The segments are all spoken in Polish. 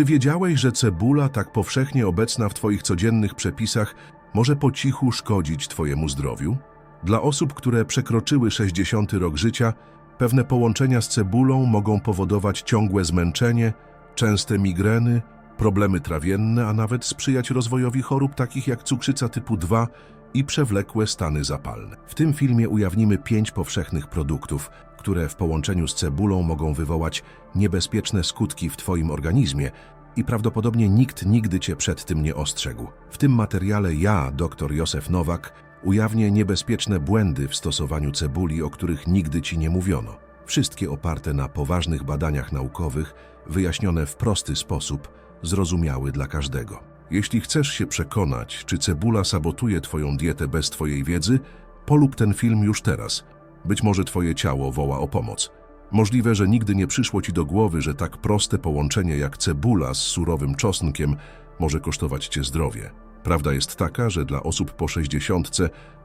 Czy wiedziałeś, że cebula, tak powszechnie obecna w Twoich codziennych przepisach, może po cichu szkodzić Twojemu zdrowiu? Dla osób, które przekroczyły 60 rok życia, pewne połączenia z cebulą mogą powodować ciągłe zmęczenie, częste migreny, problemy trawienne, a nawet sprzyjać rozwojowi chorób takich jak cukrzyca typu 2 i przewlekłe stany zapalne. W tym filmie ujawnimy pięć powszechnych produktów, które w połączeniu z cebulą mogą wywołać niebezpieczne skutki w Twoim organizmie i prawdopodobnie nikt nigdy Cię przed tym nie ostrzegł. W tym materiale ja, dr Józef Nowak, ujawnię niebezpieczne błędy w stosowaniu cebuli, o których nigdy Ci nie mówiono. Wszystkie oparte na poważnych badaniach naukowych, wyjaśnione w prosty sposób, zrozumiały dla każdego. Jeśli chcesz się przekonać, czy cebula sabotuje Twoją dietę bez Twojej wiedzy, polub ten film już teraz. Być może Twoje ciało woła o pomoc. Możliwe, że nigdy nie przyszło Ci do głowy, że tak proste połączenie jak cebula z surowym czosnkiem może kosztować Cię zdrowie. Prawda jest taka, że dla osób po 60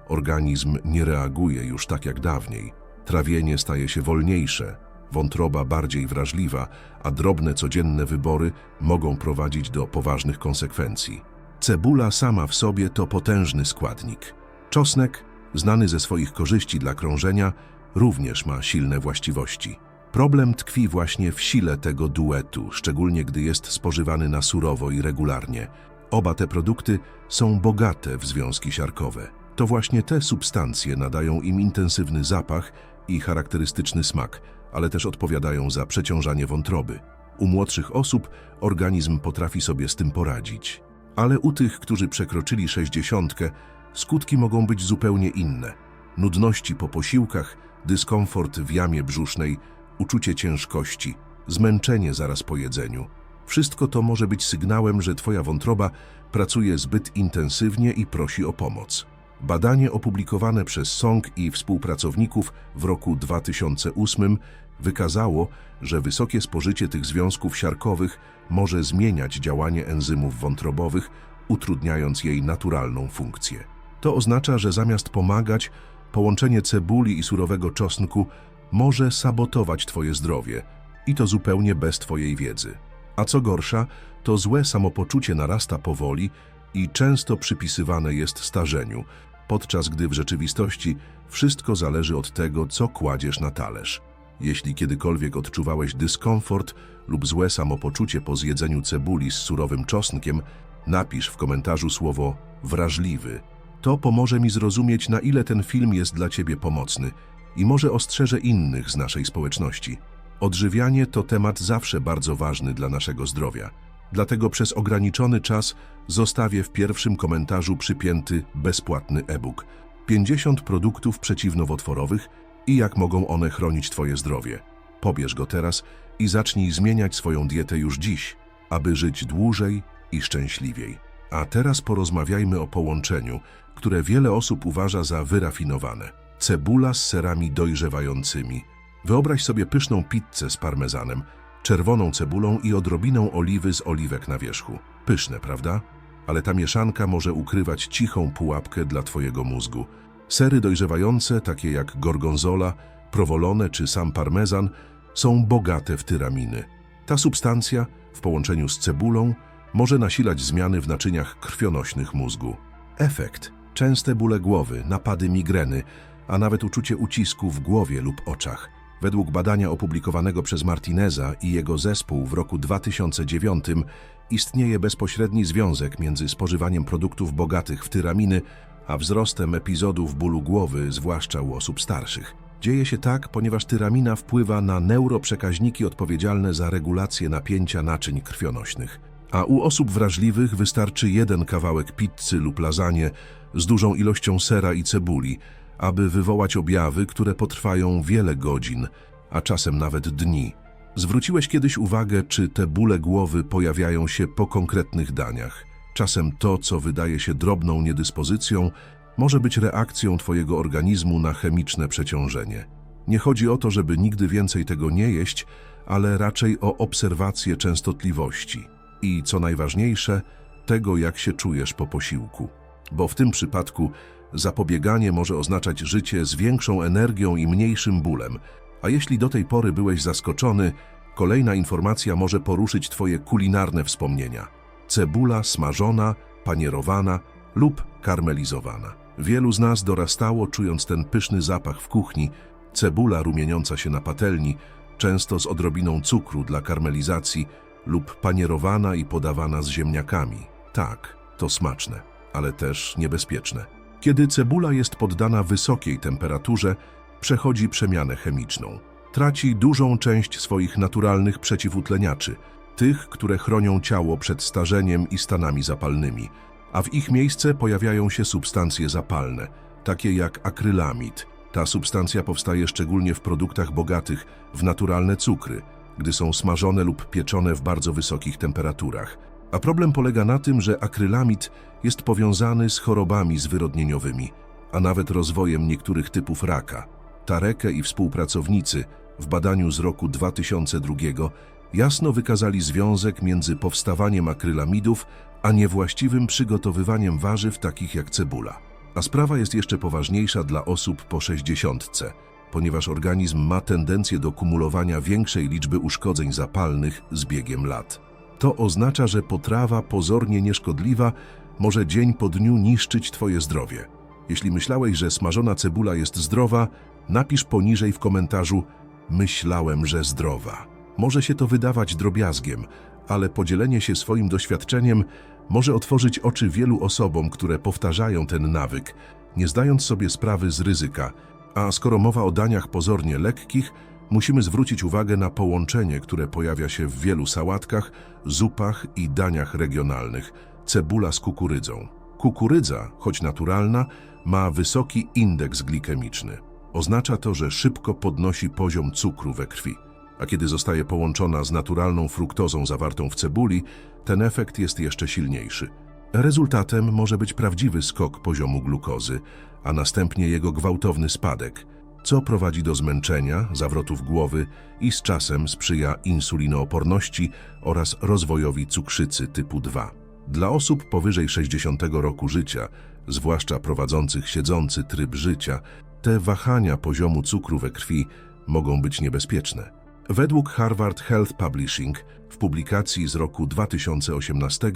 organizm nie reaguje już tak jak dawniej. Trawienie staje się wolniejsze, wątroba bardziej wrażliwa, a drobne codzienne wybory mogą prowadzić do poważnych konsekwencji. Cebula sama w sobie to potężny składnik. Czosnek, znany ze swoich korzyści dla krążenia, również ma silne właściwości. Problem tkwi właśnie w sile tego duetu, szczególnie gdy jest spożywany na surowo i regularnie. Oba te produkty są bogate w związki siarkowe. To właśnie te substancje nadają im intensywny zapach i charakterystyczny smak, ale też odpowiadają za przeciążanie wątroby. U młodszych osób organizm potrafi sobie z tym poradzić. Ale u tych, którzy przekroczyli sześćdziesiątkę, skutki mogą być zupełnie inne. Nudności po posiłkach, dyskomfort w jamie brzusznej, uczucie ciężkości, zmęczenie zaraz po jedzeniu. Wszystko to może być sygnałem, że Twoja wątroba pracuje zbyt intensywnie i prosi o pomoc. Badanie opublikowane przez Song i współpracowników w roku 2008 wykazało, że wysokie spożycie tych związków siarkowych może zmieniać działanie enzymów wątrobowych, utrudniając jej naturalną funkcję. To oznacza, że zamiast pomagać, połączenie cebuli i surowego czosnku może sabotować Twoje zdrowie i to zupełnie bez Twojej wiedzy. A co gorsza, to złe samopoczucie narasta powoli i często przypisywane jest starzeniu, podczas gdy w rzeczywistości wszystko zależy od tego, co kładziesz na talerz. Jeśli kiedykolwiek odczuwałeś dyskomfort lub złe samopoczucie po zjedzeniu cebuli z surowym czosnkiem, napisz w komentarzu słowo wrażliwy. To pomoże mi zrozumieć, na ile ten film jest dla Ciebie pomocny i może ostrzeże innych z naszej społeczności. Odżywianie to temat zawsze bardzo ważny dla naszego zdrowia. Dlatego przez ograniczony czas zostawię w pierwszym komentarzu przypięty bezpłatny e-book 50 produktów przeciwnowotworowych i jak mogą one chronić Twoje zdrowie. Pobierz go teraz i zacznij zmieniać swoją dietę już dziś, aby żyć dłużej i szczęśliwiej. A teraz porozmawiajmy o połączeniu, które wiele osób uważa za wyrafinowane. Cebula z serami dojrzewającymi. Wyobraź sobie pyszną pizzę z parmezanem, czerwoną cebulą i odrobiną oliwy z oliwek na wierzchu. Pyszne, prawda? Ale ta mieszanka może ukrywać cichą pułapkę dla Twojego mózgu. Sery dojrzewające, takie jak gorgonzola, provolone czy sam parmezan, są bogate w tyraminy. Ta substancja, w połączeniu z cebulą, może nasilać zmiany w naczyniach krwionośnych mózgu. Efekt częste bóle głowy, napady migreny, a nawet uczucie ucisku w głowie lub oczach. Według badania opublikowanego przez Martineza i jego zespół w roku 2009 istnieje bezpośredni związek między spożywaniem produktów bogatych w tyraminy, a wzrostem epizodów bólu głowy, zwłaszcza u osób starszych. Dzieje się tak, ponieważ tyramina wpływa na neuroprzekaźniki odpowiedzialne za regulację napięcia naczyń krwionośnych. A u osób wrażliwych wystarczy jeden kawałek pizzy lub lasagne z dużą ilością sera i cebuli, aby wywołać objawy, które potrwają wiele godzin, a czasem nawet dni. Zwróciłeś kiedyś uwagę, czy te bóle głowy pojawiają się po konkretnych daniach. Czasem to, co wydaje się drobną niedyspozycją, może być reakcją Twojego organizmu na chemiczne przeciążenie. Nie chodzi o to, żeby nigdy więcej tego nie jeść, ale raczej o obserwację częstotliwości i, co najważniejsze, tego, jak się czujesz po posiłku. Bo w tym przypadku zapobieganie może oznaczać życie z większą energią i mniejszym bólem, a jeśli do tej pory byłeś zaskoczony, Kolejna informacja może poruszyć Twoje kulinarne wspomnienia. Cebula smażona, panierowana lub karmelizowana. Wielu z nas dorastało czując ten pyszny zapach w kuchni, cebula rumieniąca się na patelni, często z odrobiną cukru dla karmelizacji lub panierowana i podawana z ziemniakami. Tak, to smaczne, ale też niebezpieczne. Kiedy cebula jest poddana wysokiej temperaturze, przechodzi przemianę chemiczną. Traci dużą część swoich naturalnych przeciwutleniaczy, tych, które chronią ciało przed starzeniem i stanami zapalnymi, a w ich miejsce pojawiają się substancje zapalne, takie jak akrylamid. Ta substancja powstaje szczególnie w produktach bogatych w naturalne cukry, gdy są smażone lub pieczone w bardzo wysokich temperaturach. A problem polega na tym, że akrylamid jest powiązany z chorobami zwyrodnieniowymi, a nawet rozwojem niektórych typów raka. Tareke i współpracownicy w badaniu z roku 2002 jasno wykazali związek między powstawaniem akrylamidów a niewłaściwym przygotowywaniem warzyw takich jak cebula. A sprawa jest jeszcze poważniejsza dla osób po 60, ponieważ organizm ma tendencję do kumulowania większej liczby uszkodzeń zapalnych z biegiem lat. To oznacza, że potrawa pozornie nieszkodliwa może dzień po dniu niszczyć Twoje zdrowie. Jeśli myślałeś, że smażona cebula jest zdrowa, napisz poniżej w komentarzu Myślałem, że zdrowa. Może się to wydawać drobiazgiem, ale podzielenie się swoim doświadczeniem może otworzyć oczy wielu osobom, które powtarzają ten nawyk, nie zdając sobie sprawy z ryzyka. A skoro mowa o daniach pozornie lekkich, musimy zwrócić uwagę na połączenie, które pojawia się w wielu sałatkach, zupach i daniach regionalnych cebula z kukurydzą. Kukurydza, choć naturalna, ma wysoki indeks glikemiczny. Oznacza to, że szybko podnosi poziom cukru we krwi. A kiedy zostaje połączona z naturalną fruktozą zawartą w cebuli, ten efekt jest jeszcze silniejszy. Rezultatem może być prawdziwy skok poziomu glukozy, a następnie jego gwałtowny spadek, co prowadzi do zmęczenia, zawrotów głowy i z czasem sprzyja insulinooporności oraz rozwojowi cukrzycy typu 2. Dla osób powyżej 60 roku życia, zwłaszcza prowadzących siedzący tryb życia, te wahania poziomu cukru we krwi mogą być niebezpieczne. Według Harvard Health Publishing w publikacji z roku 2018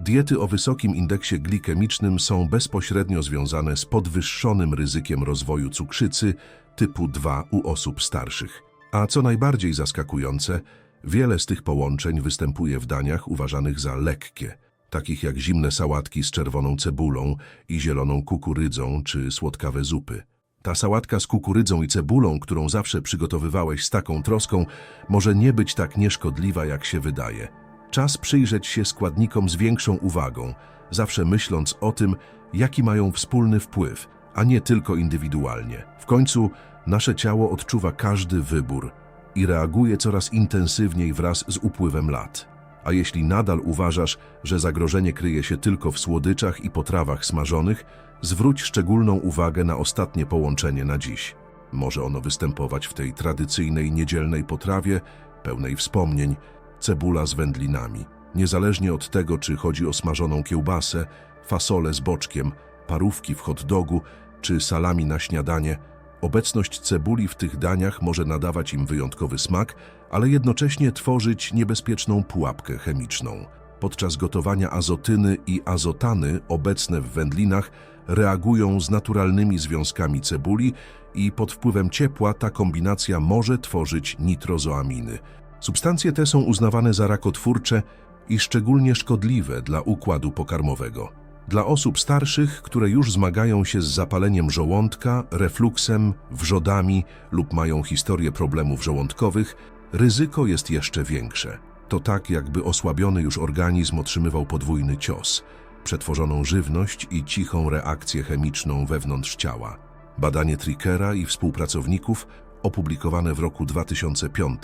diety o wysokim indeksie glikemicznym są bezpośrednio związane z podwyższonym ryzykiem rozwoju cukrzycy typu 2 u osób starszych. A co najbardziej zaskakujące, wiele z tych połączeń występuje w daniach uważanych za lekkie, takich jak zimne sałatki z czerwoną cebulą i zieloną kukurydzą czy słodkawe zupy. Ta sałatka z kukurydzą i cebulą, którą zawsze przygotowywałeś z taką troską, może nie być tak nieszkodliwa, jak się wydaje. Czas przyjrzeć się składnikom z większą uwagą, zawsze myśląc o tym, jaki mają wspólny wpływ, a nie tylko indywidualnie. W końcu nasze ciało odczuwa każdy wybór i reaguje coraz intensywniej wraz z upływem lat. A jeśli nadal uważasz, że zagrożenie kryje się tylko w słodyczach i potrawach smażonych, zwróć szczególną uwagę na ostatnie połączenie na dziś. Może ono występować w tej tradycyjnej niedzielnej potrawie, pełnej wspomnień, cebula z wędlinami. Niezależnie od tego, czy chodzi o smażoną kiełbasę, fasolę z boczkiem, parówki w hot dogu czy salami na śniadanie, obecność cebuli w tych daniach może nadawać im wyjątkowy smak, ale jednocześnie tworzyć niebezpieczną pułapkę chemiczną. Podczas gotowania azotyny i azotany obecne w wędlinach reagują z naturalnymi związkami cebuli i pod wpływem ciepła ta kombinacja może tworzyć nitrozoaminy. Substancje te są uznawane za rakotwórcze i szczególnie szkodliwe dla układu pokarmowego. Dla osób starszych, które już zmagają się z zapaleniem żołądka, refluksem, wrzodami lub mają historię problemów żołądkowych, ryzyko jest jeszcze większe. To tak, jakby osłabiony już organizm otrzymywał podwójny cios, przetworzoną żywność i cichą reakcję chemiczną wewnątrz ciała. Badanie Trickera i współpracowników, opublikowane w roku 2005,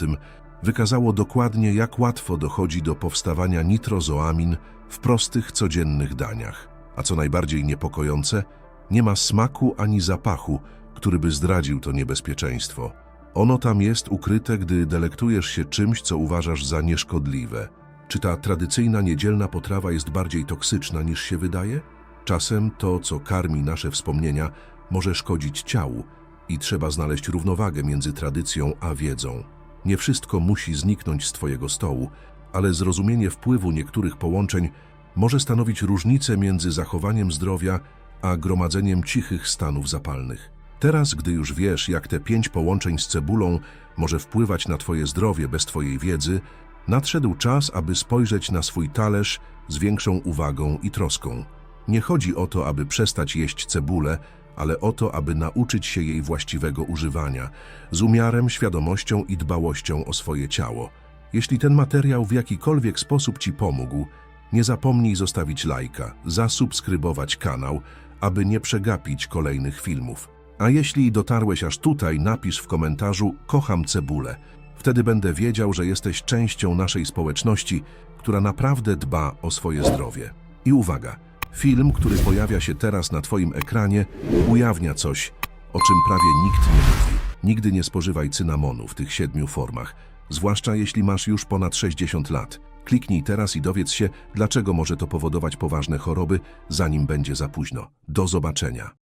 wykazało dokładnie, jak łatwo dochodzi do powstawania nitrozoamin w prostych, codziennych daniach. A co najbardziej niepokojące, nie ma smaku ani zapachu, który by zdradził to niebezpieczeństwo. Ono tam jest ukryte, gdy delektujesz się czymś, co uważasz za nieszkodliwe. Czy ta tradycyjna niedzielna potrawa jest bardziej toksyczna niż się wydaje? Czasem to, co karmi nasze wspomnienia, może szkodzić ciału i trzeba znaleźć równowagę między tradycją a wiedzą. Nie wszystko musi zniknąć z Twojego stołu, ale zrozumienie wpływu niektórych połączeń może stanowić różnicę między zachowaniem zdrowia a gromadzeniem cichych stanów zapalnych. Teraz, gdy już wiesz, jak te pięć połączeń z cebulą może wpływać na Twoje zdrowie bez Twojej wiedzy, nadszedł czas, aby spojrzeć na swój talerz z większą uwagą i troską. Nie chodzi o to, aby przestać jeść cebulę, ale o to, aby nauczyć się jej właściwego używania, z umiarem, świadomością i dbałością o swoje ciało. Jeśli ten materiał w jakikolwiek sposób Ci pomógł, nie zapomnij zostawić lajka, zasubskrybować kanał, aby nie przegapić kolejnych filmów. A jeśli dotarłeś aż tutaj, napisz w komentarzu Kocham cebulę. Wtedy będę wiedział, że jesteś częścią naszej społeczności, która naprawdę dba o swoje zdrowie. I uwaga, film, który pojawia się teraz na Twoim ekranie, ujawnia coś, o czym prawie nikt nie mówi. Nigdy nie spożywaj cynamonu w tych siedmiu formach, zwłaszcza jeśli masz już ponad 60 lat. Kliknij teraz i dowiedz się, dlaczego może to powodować poważne choroby, zanim będzie za późno. Do zobaczenia.